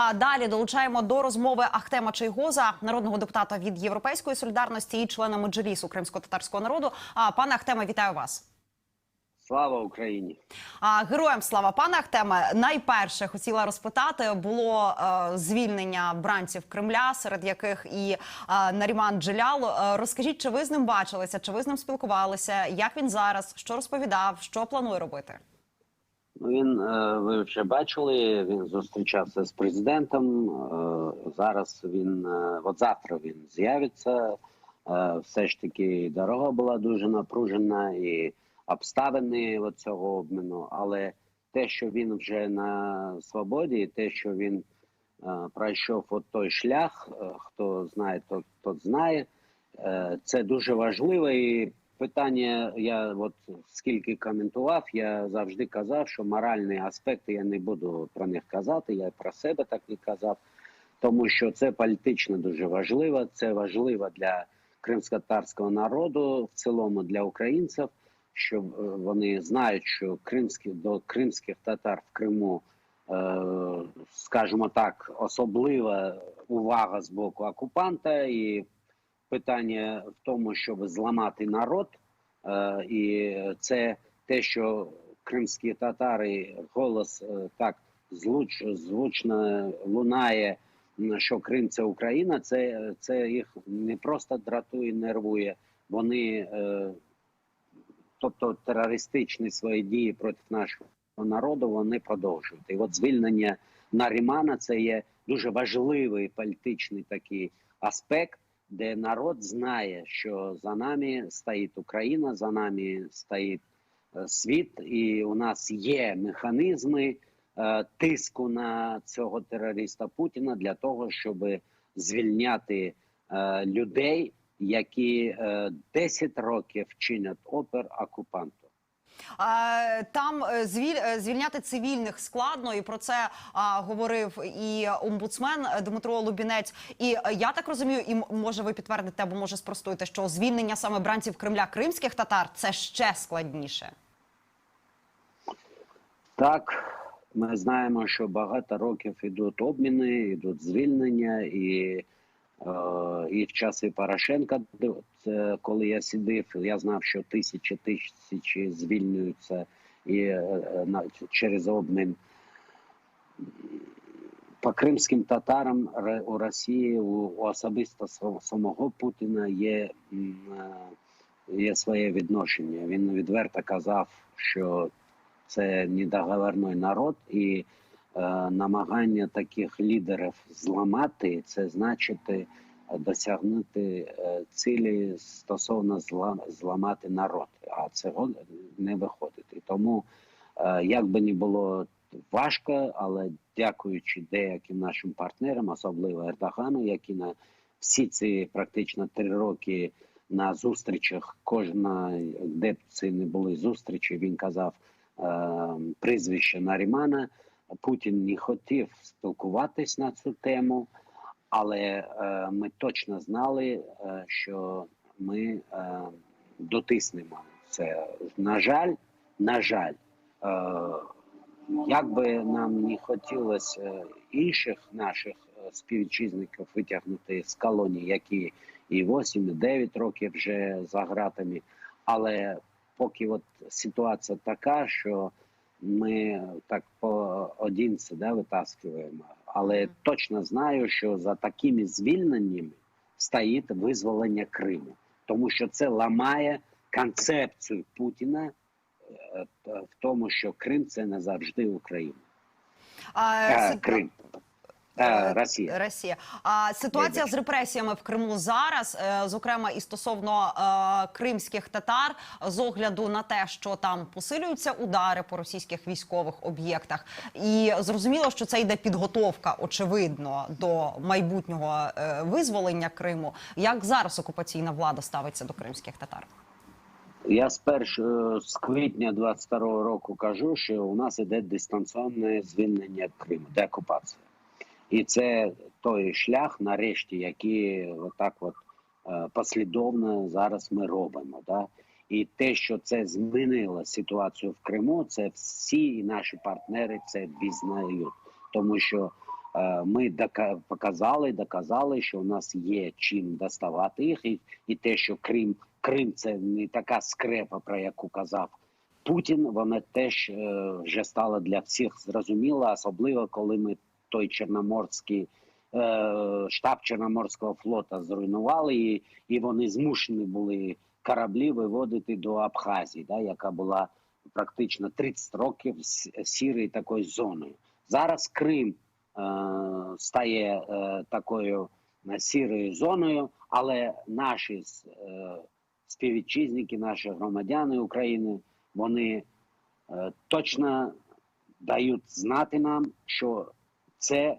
А далі долучаємо до розмови Ахтема Чайгоза, народного депутата від Європейської солідарності і члена Меджлісу кримсько-татарського народу. А пане Ахтеме, вітаю вас. Слава Україні! А героям слава пане Ахтеме. Найперше хотіла розпитати було е, звільнення бранців Кремля, серед яких і е, Наріман Джелял. Е, розкажіть, чи ви з ним бачилися, чи ви з ним спілкувалися? Як він зараз? Що розповідав? Що планує робити? Він е, ви вже бачили. Він зустрічався з президентом. Е, Зараз він е, от завтра він з'явиться. Все ж таки дорога була дуже напружена і обставини от цього обміну. Але те, що він вже на свободі, те, що він пройшов от той шлях, хто знає, тот, тот знає. Це дуже важливо і питання. Я от скільки коментував, я завжди казав, що моральні аспекти я не буду про них казати. Я про себе так і казав, тому що це політично дуже важливо. Це важливо для кримсько-татарського народу, в цілому для українців, що е, вони знають, що кримські до кримських татар в Криму. е, Скажімо так, особлива увага з боку окупанта, і питання в тому, щоб зламати народ, Е, і це те, що кримські татари голос е, так злуч, звучно лунає, що Крим це Україна. Це, це їх не просто дратує, нервує. Вони, е, тобто, терористичні свої дії проти нашого народу, вони продовжують. І от звільнення Нарімана це є дуже важливий політичний такий аспект де народ знає, що за нами стоїть Україна, за нами стоїть е, світ, і у нас є механізми е, тиску на цього терориста Путіна для того, щоб звільняти е, людей, які е, 10 років чинять опер окупанту. Там е, е, звільняти цивільних складно, і про це говорив і омбудсмен Дмитро Лубінець. І е, я так розумію, і може ви підтвердите або може спростуєте, що звільнення саме бранців Кремля кримських татар це ще складніше. Так, ми знаємо, що багато років йдуть обміни, йдуть звільнення, і, е, і в часи Порошенка, коли я сидів, я знав, що тисячі тисячі звільнюються і е, на, через обмін. По кримським татарам у Росії у, особисто самого Путіна є, е, є своє відношення. Він відверто казав, що це недоговорний народ, і е, намагання таких лідерів зламати це значить е, досягнути е, цілі стосовно зла, зламати народ. А цього не виходить. І тому, е, як би не було важко, але дякуючи деяким нашим партнерам, особливо Ердогану, які на всі ці практично три роки на зустрічах, кожна де б це не були зустрічі, він казав е, прізвище Нарімана. Путін не хотів спілкуватись на цю тему, але е, ми точно знали, е, що ми е, дотиснемо це. На жаль, на жаль, як би нам не хотілося інших наших співвітчизників витягнути з колонії, які і 8, і 9 років вже за ґратами, але поки от ситуація така, що ми так по одинці да, витаскуємо. Але точно знаю, що за такими звільненнями стоїть визволення Криму, тому що це ламає концепцію Путіна е, в тому, що Крим це не завжди Україна. А, Крим. Е, Росія. Росія. А ситуація з репресіями в Криму зараз, е, зокрема і стосовно е, кримських татар, з огляду на те, що там посилюються удари по російських військових об'єктах, і зрозуміло, що це йде підготовка, очевидно, до майбутнього е, визволення Криму. Як зараз окупаційна влада ставиться до кримських татар? Я з першого з квітня 22-го року кажу, що у нас іде дистанційне звільнення Криму, деокупація. І це той шлях, нарешті, який отак от е, послідовно зараз ми робимо. Да? І те, що це змінило ситуацію в Криму, це всі наші партнери це візнають, тому що е, ми показали, доказали, що у нас є чим доставати їх, і, і те, що Крим, Крим це не така скрепа, про яку казав Путін. Вона теж е, вже стала для всіх зрозуміла, особливо коли ми той чорноморський е, штаб Чорноморського флота зруйнували, і, і вони змушені були кораблі виводити до Абхазії, да, яка була практично 30 років сірою такою зоною. Зараз Крим е, стає е, такою е, сірою зоною, але наші е, співвітчизники, наші громадяни України, вони е, точно дають знати нам, що це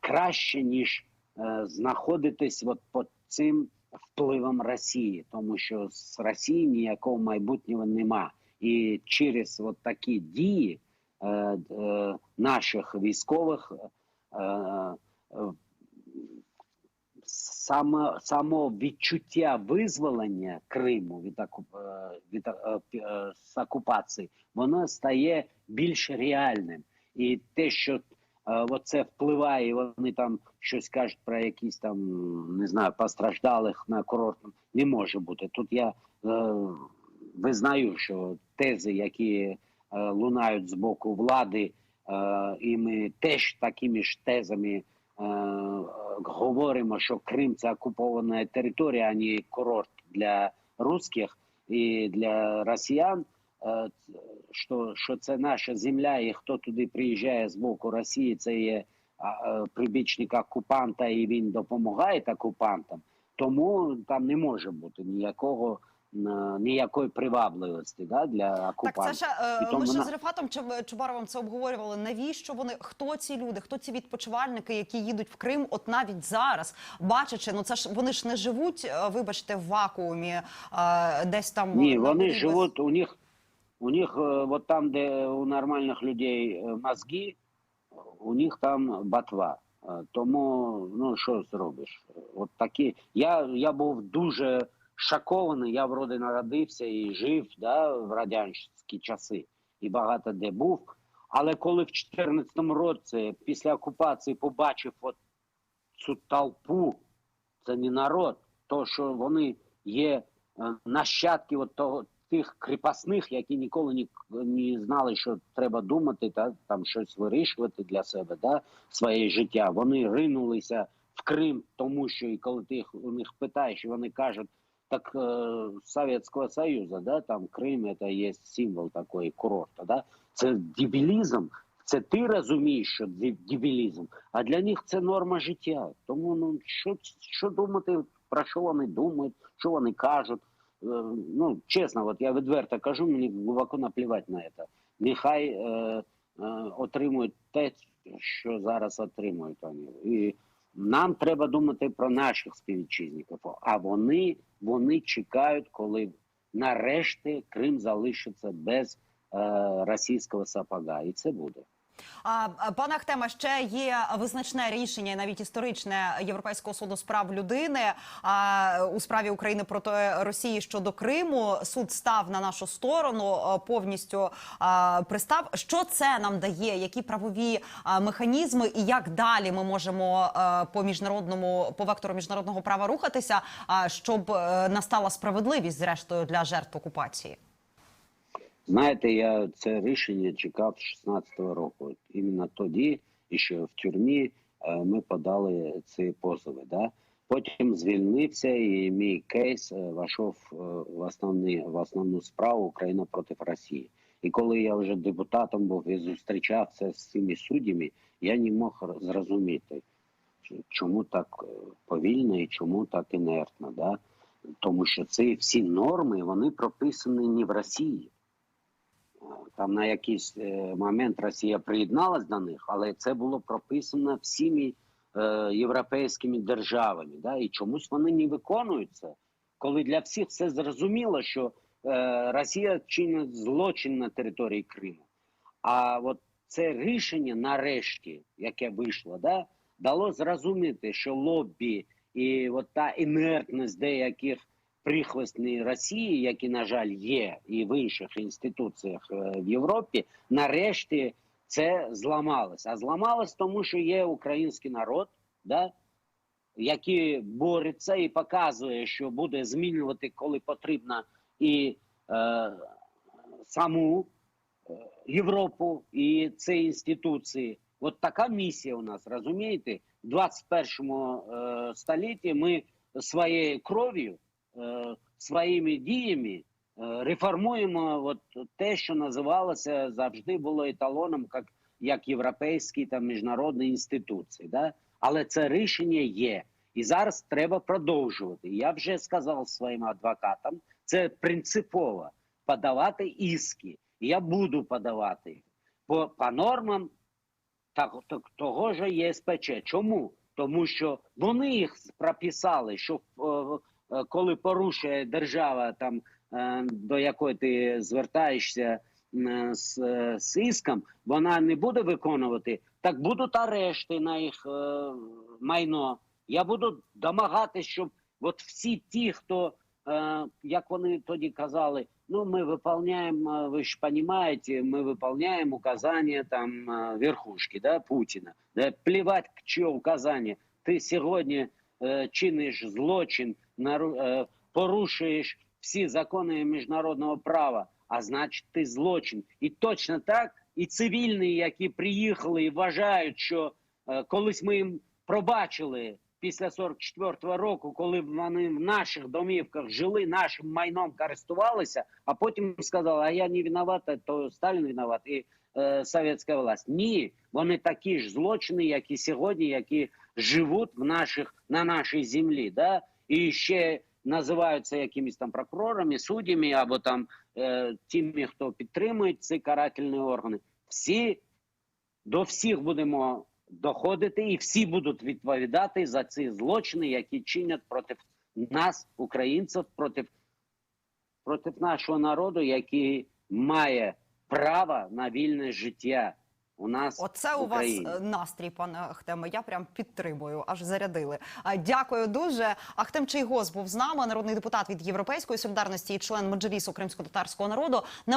краще ніж е, знаходитись от під цим впливом Росії, тому що з Росії ніякого майбутнього нема. І через от такі дії е, е, наших військових е, е, саме само відчуття визволення Криму від, е, від е, з окупації, воно стає більш реальним. І те, що оце впливає, і вони там щось кажуть про якісь там не знаю постраждалих на курортному, не може бути. Тут я е, визнаю, що тези, які е, лунають з боку влади, е, і ми теж такими ж тезами е, говоримо, що Крим це окупована територія, а не курорт для русських і для росіян. Що, що це наша земля, і хто туди приїжджає з боку Росії, це є прибічник окупанта, і він допомагає окупантам. Тому там не може бути ніякого ніякої привабливості да, для Так, окупантів. це ще тому ми ще на- з Рефатом Чуб- Чубаровим це обговорювали. Навіщо вони? Хто ці люди? Хто ці відпочивальники, які їдуть в Крим? От навіть зараз, бачачи, ну це ж вони ж не живуть, е, вибачте, в вакуумі, е, десь там Ні, вони без- живуть, у них, у них, э, вот там, де у нормальних людей э, мозги, у них там ботва. Е, Тому, ну що зробиш? От такі. Я, я був дуже шокований. Я вроде народився і жив да, в радянські часи і багато де був. Але коли в 2014 році, після окупації, побачив от цю толпу, це не народ, то що вони є е, нащадки от того тих кріпосних, які ніколи ні, не знали, що треба думати, та там щось вирішувати для себе, да, своє життя. Вони ринулися в Крим, тому що і коли ти у них питаєш, вони кажуть, так е, Совєтського Союзу, да, там Крим це є символ такої курорту. Да? Це дебілізм. Це ти розумієш, що ді- дебілізм, а для них це норма життя. Тому ну що, що думати, про що вони думають, що вони кажуть. Е, Ну, чесно, от я відверто кажу, мені глибоко наплівати на це. Нехай е, е, отримують те, що зараз отримують вони. І нам треба думати про наших співвітчизників. А вони, вони чекають, коли нарешті Крим залишиться без е, російського сапога. І це буде. А пане Ахтема, ще є визначне рішення, навіть історичне Європейського суду з прав людини а, у справі України проти Росії щодо Криму. Суд став на нашу сторону, повністю а, пристав. Що це нам дає? Які правові а, механізми, і як далі ми можемо а, по міжнародному по вектору міжнародного права рухатися, а, щоб е, настала справедливість зрештою для жертв окупації? Знаєте, я це рішення чекав з 16-го року. Іменно тоді, і ще в тюрмі, е, ми подали ці позови. Да? Потім звільнився, і мій кейс е, вийшов е, в, в основну справу Україна проти Росії. І коли я вже депутатом був і зустрічався з цими суддями, я не мог зрозуміти, чому так повільно і чому так інертно. Да? Тому що ці всі норми вони прописані не в Росії. Там на якийсь е, момент Росія приєдналась до них, але це було прописано всіми е, європейськими державами. Да? І чомусь вони не виконуються, коли для всіх все зрозуміло, що е, Росія чинить злочин на території Криму. А от це рішення, нарешті, яке вийшло, да, дало зрозуміти, що лоббі і от та інертність деяких прихвостні Росії, які, на жаль, є і в інших інституціях е, в Європі, нарешті це зламалось. А зламалось тому, що є український народ, да, який бореться і показує, що буде змінювати, коли потрібно, і е, саму е, Європу і ці інституції. От така місія у нас, розумієте? В 21 е, столітті ми своєю кров'ю, своїми діями е, реформуємо от те, що називалося завжди було еталоном, як, як європейські та міжнародні інституції. Да? Але це рішення є. І зараз треба продовжувати. Я вже сказав своїм адвокатам, це принципово подавати іски. Я буду подавати по, по нормам так, так, того ж ЄСПЧ. Чому? Тому що вони їх прописали, що е, е, коли порушує держава, там е, до якої ти звертаєшся е, з, е, з іском, вона не буде виконувати, так будуть арешти на їх е, майно. Я буду домагатися, щоб от всі ті, хто, е, як вони тоді казали, ну ми виконуємо, ви ж розумієте, ми виконуємо указання там е, верхушки, да, Путіна. Да, плівать, що указання. Ти сьогодні е, чиниш злочин, е, порушуєш всі закони міжнародного права, а значить, ти злочин. І точно так, і цивільні, які приїхали і вважають, що е, колись ми їм пробачили після 44-го року, коли вони в наших домівках жили, нашим майном користувалися, а потім сказали, а я не виновата, то Сталін виноват і е, совєтська власть. Ні, вони такі ж злочини, як і сьогодні, які живуть в наших на нашій землі, да і ще називаються якимись там прокурорами, суддями або там е, тими, хто підтримує ці карательні органи. Всі до всіх будемо доходити, і всі будуть відповідати за ці злочини, які чинять проти нас, українців, проти, проти нашого народу, який має право на вільне життя. У нас Оце у вас е, настрій, пане Ахтеме. Я прям підтримую, аж зарядили. Дякую дуже. Ахтем Чийгоз був з нами, народний депутат від Європейської солідарності і член меджелісу кримсько-татарського народу.